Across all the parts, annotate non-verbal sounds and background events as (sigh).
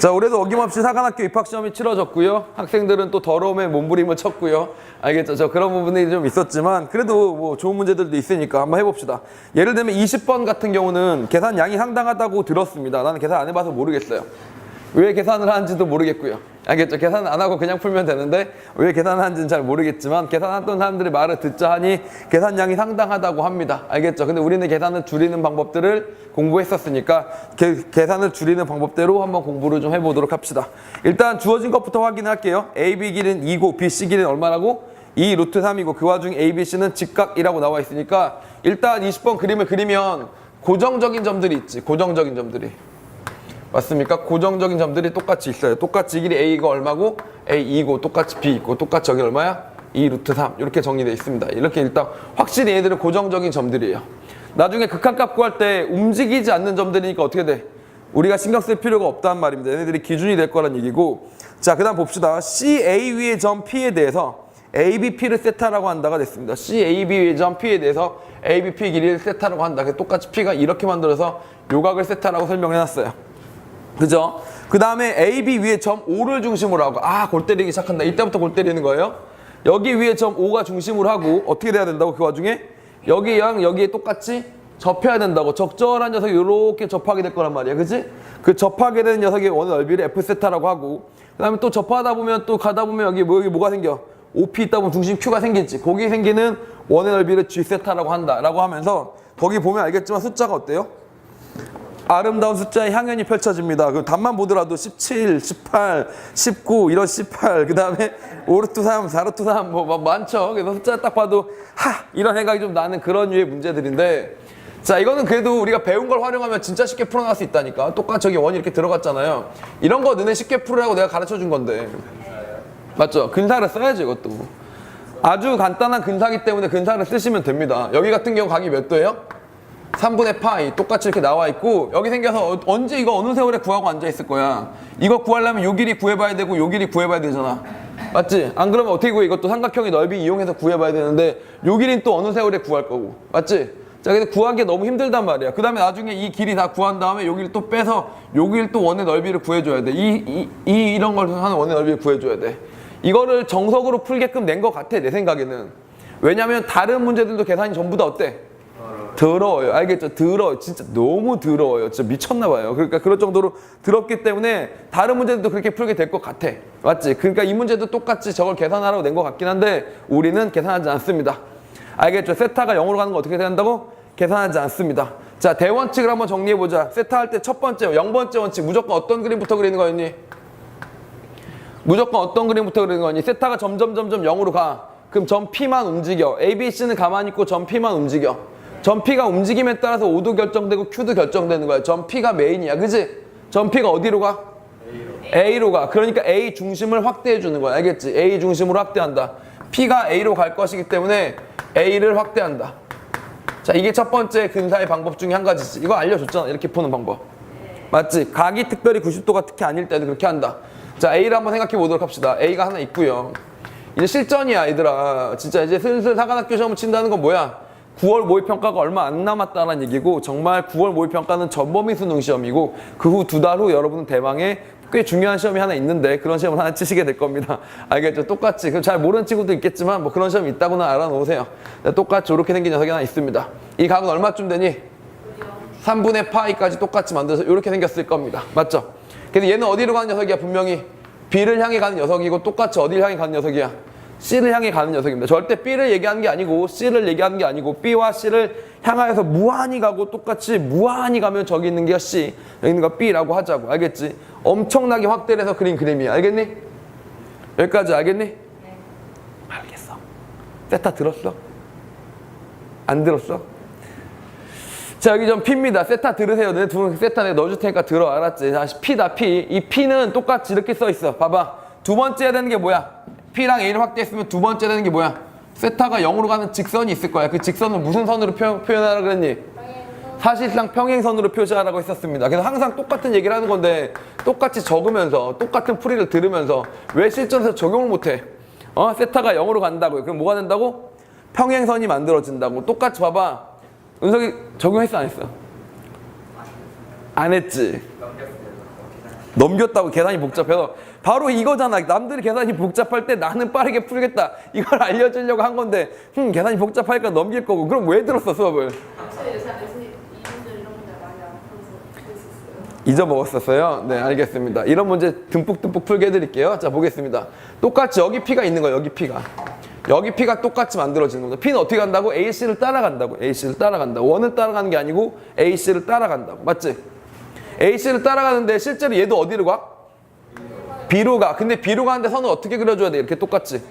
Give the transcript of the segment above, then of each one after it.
자, 올해도 어김없이 사관학교 입학시험이 치러졌고요. 학생들은 또 더러움에 몸부림을 쳤고요. 알겠죠? 저 그런 부분이 좀 있었지만 그래도 뭐 좋은 문제들도 있으니까 한번 해봅시다. 예를 들면 20번 같은 경우는 계산 양이 상당하다고 들었습니다. 나는 계산 안 해봐서 모르겠어요. 왜 계산을 하는지도 모르겠고요. 알겠죠? 계산 안 하고 그냥 풀면 되는데 왜 계산을 하는지는 잘 모르겠지만 계산했던 사람들의 말을 듣자 하니 계산량이 상당하다고 합니다. 알겠죠? 근데 우리는 계산을 줄이는 방법들을 공부했었으니까 게- 계산을 줄이는 방법대로 한번 공부를 좀 해보도록 합시다. 일단 주어진 것부터 확인할게요. AB 길이는 2고 BC 길이는 얼마라고? 2 루트 3이고 그 와중에 ABC는 직각이라고 나와 있으니까 일단 20번 그림을 그리면 고정적인 점들이 있지. 고정적인 점들이. 맞습니까? 고정적인 점들이 똑같이 있어요. 똑같이 이 길이 A가 얼마고 A 2고 똑같이 B 있고 똑같이 여기 얼마야? 2 루트 3 이렇게 정리되어 있습니다. 이렇게 일단 확실히 얘들은 고정적인 점들이에요. 나중에 극한값 구할 때 움직이지 않는 점들이니까 어떻게 돼? 우리가 신경 쓸 필요가 없다는 말입니다. 얘네들이 기준이 될 거란 얘기고 자, 그 다음 봅시다. CA 위의 점 P에 대해서 ABP를 세타라고 한다가 됐습니다. CAB 위의 점 P에 대해서 ABP 길이를 세타라고 한다. 똑같이 P가 이렇게 만들어서 요각을 세타라고 설명해놨어요. 그죠? 그 다음에 AB 위에 점 5를 중심으로 하고 아 골 때리기 시작한다. 이때부터 골 때리는 거예요. 여기 위에 점 5가 중심으로 하고 어떻게 돼야 된다고 그 와중에 여기랑 여기에 똑같이 접해야 된다고 적절한 녀석이 이렇게 접하게 될 거란 말이야. 그지? 그 접하게 되는 녀석의 원의 넓이를 F세타라고 하고 그 다음에 또 접하다 보면 또 가다 보면 여기 뭐 여기 뭐가 생겨? OP 있다 보면 중심 Q가 생기지. 거기 생기는 원의 넓이를 G세타라고 한다 라고 하면서 거기 보면 알겠지만 숫자가 어때요? 아름다운 숫자의 향연이 펼쳐집니다. 그 답만 보더라도 17, 18, 19, 이런 18, 그 다음에 5루트 3, 4루트 3, 뭐, 뭐 많죠. 그래서 숫자 딱 봐도 하! 이런 생각이 좀 나는 그런 류의 문제들인데 자, 이거는 그래도 우리가 배운 걸 활용하면 진짜 쉽게 풀어나갈 수 있다니까. 똑같이 저기 원이 이렇게 들어갔잖아요. 이런 거 너네 쉽게 풀으라고 내가 가르쳐 준 건데. 맞죠? 근사를 써야지, 이것도. 아주 간단한 근사기 때문에 근사를 쓰시면 됩니다. 여기 같은 경우 각이 몇 도예요? 3분의 파이 똑같이 이렇게 나와 있고 여기 생겨서 어- 언제 이거 어느 세월에 구하고 앉아 있을 거야? 이거 구하려면 요 길이 구해봐야 되고 요 길이 구해봐야 되잖아. 맞지? 안 그러면 어떻게 구해? 이것도 삼각형의 넓이 이용해서 구해봐야 되는데 요 길이는 또 어느 세월에 구할 거고. 맞지? 자 근데 구하기 너무 힘들단 말이야. 그 다음에 나중에 이 길이 다 구한 다음에 여기를 또 빼서 여기를 또 원의 넓이를 구해줘야 돼이 이, 이, 이런 걸 하는 원의 넓이를 구해줘야 돼. 이거를 정석으로 풀게끔 낸 것 같아 내 생각에는. 왜냐면 다른 문제들도 계산이 전부 다 어때? 더러워요. 알겠죠? 더러워. 진짜 너무 더러워요. 진짜 미쳤나봐요. 그러니까 그럴 정도로 더럽기 때문에 다른 문제들도 그렇게 풀게 될 것 같아. 맞지? 그러니까 이 문제도 똑같이 저걸 계산하라고 낸 것 같긴 한데 우리는 계산하지 않습니다. 알겠죠? 세타가 0으로 가는 거 어떻게 된다고? 계산하지 않습니다. 자, 대원칙을 한번 정리해보자. 세타 할 때 첫 번째, 0번째 원칙. 무조건 어떤 그림부터 그리는 거였니? 무조건 어떤 그림부터 그리는 거니? 세타가 점점 점점 0으로 가. 그럼 점 P만 움직여. A, B, C는 가만히 있고 점 P만 움직여. 점 P가 움직임에 따라서 O도 결정되고 Q도 결정되는 거야. 점 P가 메인이야. 그지? 점 P가 어디로 가? A로 가. 그러니까 A 중심을 확대해 주는 거야. 알겠지? A 중심으로 확대한다. P가 A로 갈 것이기 때문에 A를 확대한다. 자, 이게 첫 번째 근사의 방법 중에 한 가지지. 이거 알려줬잖아. 이렇게 푸는 방법. 맞지? 각이 특별히 90도가 특히 아닐 때도 그렇게 한다. 자, A를 한번 생각해 보도록 합시다. A가 하나 있고요. 이제 실전이야, 얘들아. 진짜 이제 슬슬 사관학교 시험을 친다는 건 뭐야? 9월 모의평가가 얼마 안 남았다는 얘기고 정말 9월 모의평가는 전범위 수능 시험이고 그 후 두 달 후 여러분은 대망의 꽤 중요한 시험이 하나 있는데 그런 시험을 하나 치시게 될 겁니다. (laughs) 알겠죠? 똑같이. 그럼 잘 모르는 친구도 있겠지만 뭐 그런 시험이 있다고는 알아놓으세요. 똑같이 이렇게 생긴 녀석이 하나 있습니다. 이 각은 얼마쯤 되니? 3분의 파이까지 똑같이 만들어서 이렇게 생겼을 겁니다. 맞죠? 근데 얘는 어디로 가는 녀석이야? 분명히 B를 향해 가는 녀석이고 똑같이 어디를 향해 가는 녀석이야? C를 향해 가는 녀석입니다. 절대 B를 얘기하는 게 아니고 C를 얘기하는 게 아니고 B와 C를 향하여서 무한히 가고 똑같이 무한히 가면 저기 있는 게 C, 여기 있는 거 B라고 하자고. 알겠지? 엄청나게 확대를 해서 그린 그림이야. 알겠니? 여기까지 알겠니? 알겠어. 세타 들었어? 안 들었어? 자 여기 좀 P입니다. 세타 들으세요. 내 두 세타 내가 넣어줄 테니까 들어 알았지? 다시 P다 P. 이 P는 똑같이 이렇게 써 있어. 봐봐. 두 번째 해야 되는 게 뭐야? P랑 A를 확대했으면 두 번째 되는 게 뭐야? 세타가 0으로 가는 직선이 있을 거야. 그 직선을 무슨 선으로 표, 표현하라 그랬니? 사실상 평행선으로 표시하라고 했었습니다. 그래서 항상 똑같은 얘기를 하는 건데 똑같이 적으면서 똑같은 풀이를 들으면서 왜 실전에서 적용을 못해? 어? 세타가 0으로 간다고요. 그럼 뭐가 된다고? 평행선이 만들어진다고. 똑같이 봐봐. 은석이 적용했어 안 했어? 안 했지. 넘겼다고 계산이 복잡해서 바로 이거잖아. 남들이 계산이 복잡할 때 나는 빠르게 풀겠다. 이걸 알려주려고 한 건데, 흠 계산이 복잡하니까 넘길 거고. 그럼 왜 들었어 수업을? 잊어먹었었어요. 네, 알겠습니다. 이런 문제 듬뿍듬뿍 풀게 해드릴게요. 자, 보겠습니다. 똑같이 여기 P가 있는 거예요. 여기 P가. 여기 P가 똑같이 만들어지는 겁니다. P는 어떻게 간다고? AC를 따라간다고. AC를 따라간다. 원을 따라가는 게 아니고 AC를 따라간다고. 맞지? AC를 따라가는데 실제로 얘도 어디로 가? B로 가. 근데 B로 가는데 선을 어떻게 그려줘야 돼? 이렇게 똑같이.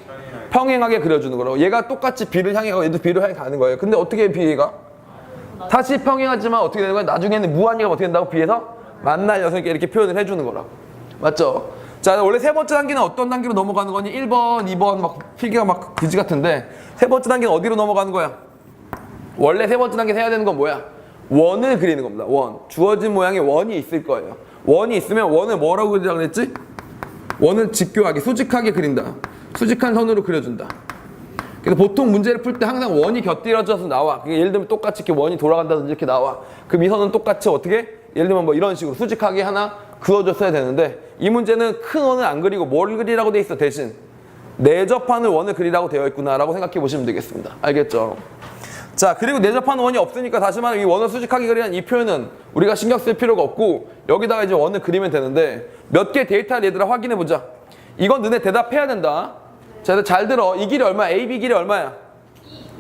평행하게 그려주는 거라고. 얘가 똑같이 B를 향해 가고 얘도 B를 향해 가는 거예요. 근데 어떻게 B가? 다시 평행하지만 어떻게 되는 거야? 나중에는 무한이가 어떻게 된다고? B에서 만날 녀석에게 이렇게 표현을 해주는 거라고. 맞죠? 자, 원래 세 번째 단계는 어떤 단계로 넘어가는 거니? 1번, 2번 막 필기가 막 그지 같은데 세 번째 단계는 어디로 넘어가는 거야? 원래 세 번째 단계에서 해야 되는 건 뭐야? 원을 그리는 겁니다. 원. 주어진 모양의 원이 있을 거예요. 원이 있으면 원을 뭐라고 그리라고 그랬지? 원을 직교하게, 수직하게 그린다. 수직한 선으로 그려준다. 그래서 보통 문제를 풀 때 항상 원이 곁들여져서 나와. 예를 들면 똑같이 이렇게 원이 돌아간다든지 이렇게 나와. 그럼 이 선은 똑같이 어떻게? 예를 들면 뭐 이런 식으로 수직하게 하나 그어줬어야 되는데 이 문제는 큰 원을 안 그리고 뭘 그리라고 돼 있어 대신 내접하는 원을 그리라고 되어 있구나라고 생각해 보시면 되겠습니다. 알겠죠? 자 그리고 내접하는 원이 없으니까 다시 말해 이 원을 수직하게 그리는 이 표현은 우리가 신경 쓸 필요가 없고 여기다가 이제 원을 그리면 되는데 몇 개 데이터를 얘들아 확인해 보자. 이건 너네 대답해야 된다. 자, 잘 들어. 이 길이 얼마야? AB 길이 얼마야?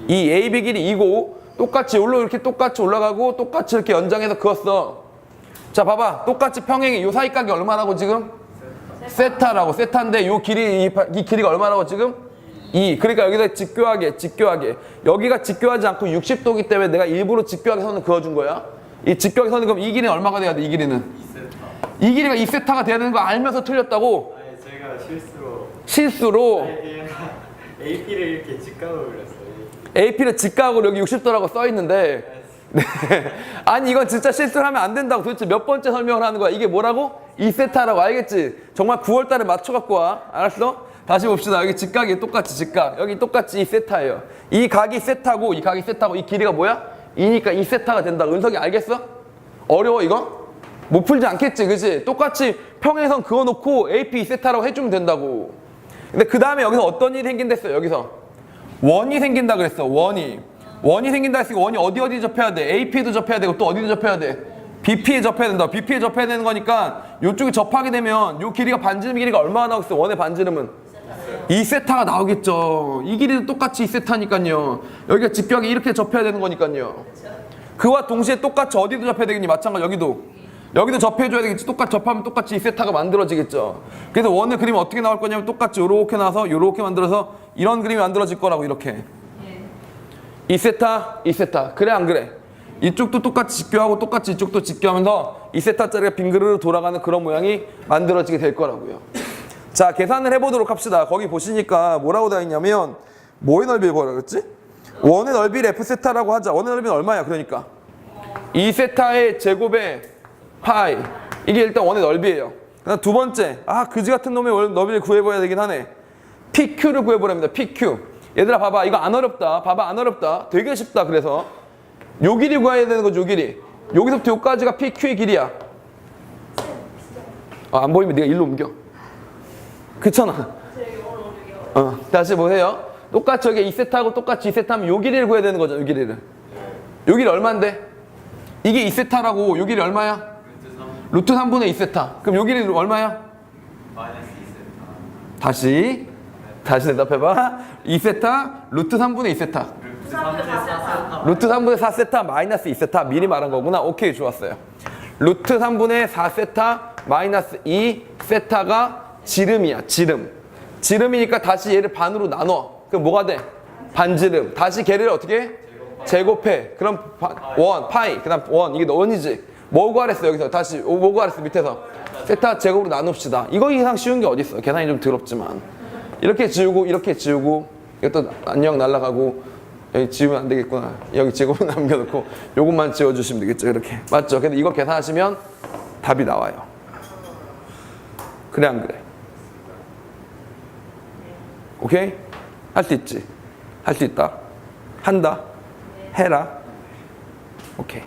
이 AB 길이 2고 똑같이 올라 이렇게 똑같이 올라가고 똑같이 이렇게 연장해서 그었어. 자, 봐봐. 똑같이 평행이 요 사이 각이 얼마라고 지금? 세타라고. 세타인데 요 길이 이 길이가 얼마라고 지금? 2. 그러니까 여기다 직교하게, 직교하게. 여기가 직교하지 않고 60도기 때문에 내가 일부러 직교하게 선을 그어준 거야. 이 직교하게 선은 그럼 이 길이는 얼마가 돼야 돼? 이 길이는? 이 길이가 2세타가 돼야 되는 거 알면서 틀렸다고 아니 제가 실수로 실수로 AP를 (laughs) 이렇게 직각으로 그렸어요. AP를 직각으로 여기 60도라고 써 있는데 네. (laughs) 아니 이건 진짜 실수를 하면 안 된다고 도대체 몇 번째 설명을 하는 거야 이게 뭐라고? 2세타라고 알겠지? 정말 9월달에 맞춰 갖고 와 알았어? 다시 봅시다. 여기 직각이 똑같이 직각. 여기 똑같이 2세타예요. 이 각이 세타고 이 각이 세타고 이 길이가 뭐야? 2니까 2세타가 된다. 은석이 알겠어? 어려워 이거? 못 풀지 않겠지 그지? 똑같이 평행선 그어놓고 AP 2세타라고 해주면 된다고. 근데 그 다음에 여기서 어떤 일이 생긴댔어요 여기서? 원이 생긴다 그랬어 원이. 원이 생긴다 했으니까 원이 어디 어디 접해야 돼? AP에도 접해야 되고 또 어디도 접해야 돼? BP에 접해야 된다. BP에 접해야 되는 거니까 이쪽에 접하게 되면 이 길이가 반지름 길이가 얼마나 나오겠어 원의 반지름은 2세타가 나오겠죠. 이 길이도 똑같이 2세타니까요. 여기가 직격이 이렇게 접해야 되는 거니까요. 그와 동시에 똑같이 어디도 접해야 되겠니? 마찬가지 여기도. 여기도 접해줘야 되겠지. 똑같이 접하면 똑같이 2세타가 만들어지겠죠. 그래서 원을 그리면 어떻게 나올 거냐면 똑같이 요렇게 나와서 요렇게 만들어서 이런 그림이 만들어질 거라고 이렇게. 2세타 2세타. 그래 안 그래? 이쪽도 똑같이 직교하고 똑같이 이쪽도 직교하면서 2세타짜리가 빙그르르 돌아가는 그런 모양이 만들어지게 될 거라고요 자 계산을 해보도록 합시다. 거기 보시니까 뭐라고 되어 있냐면 뭐의 넓이를 보라 그랬지? 원의 넓이를 F세타라고 하자. 원의 넓이는 얼마야? 그러니까. 2세타의 제곱에 파이. 이게 일단 원의 넓이에요. 그다음 두 번째. 아 그지 같은 놈의 원- 넓이를 구해봐야 되긴 하네. PQ를 구해보랍니다. PQ 얘들아 봐봐. 이거 안 어렵다. 봐봐. 안 어렵다. 되게 쉽다. 그래서. 요 길이 구해야 되는 거죠 요 길이. 여기서부터 요까지가 PQ의 길이야. 아, 안 보이면 네가 일로 옮겨 그렇잖아 어, 다시 보세요 똑같이 여기 2세트하고 똑같이 2세트하면 요 길이를 구해야 되는 거죠 요 길이를 요 길이 얼만데? 이게 2세타라고 요 길이 얼마야? 루트 3분의 2세타 그럼 요 길이 얼마야? 마이너스 2세타. 다시 다시 대답해봐 2세타 루트 3분의 2세타 루트 3대 4세타. 루트 3분의 4세타 마이너스 2세타 미리 말한 거구나 오케이 좋았어요 루트 3분의 4세타 마이너스 2세타가 지름이야 지름. 지름이니까 다시 얘를 반으로 나눠. 그럼 뭐가 돼? 반지름. 다시 걔를 어떻게? 해? 제곱해. 그럼 바- 원 파이. 그 다음 원. 이게 원이지. 뭐 구하랬어 여기서? 다시 뭐 구하랬어 밑에서? 세타 제곱으로 나눕시다. 이거 이상 쉬운 게 어딨어? 계산이 좀 더럽지만. 이렇게 지우고 이렇게 지우고 이것도 안녕 날라가고 여기 지우면 안 되겠구나. 여기 제곱을 (laughs) 남겨놓고 요것만 지워주시면 되겠죠 이렇게. 맞죠? 근데 이거 계산하시면 답이 나와요. 그래 안 그래 오케이? 할 수 있지? 할 수 있다. 한다? 해라. 오케이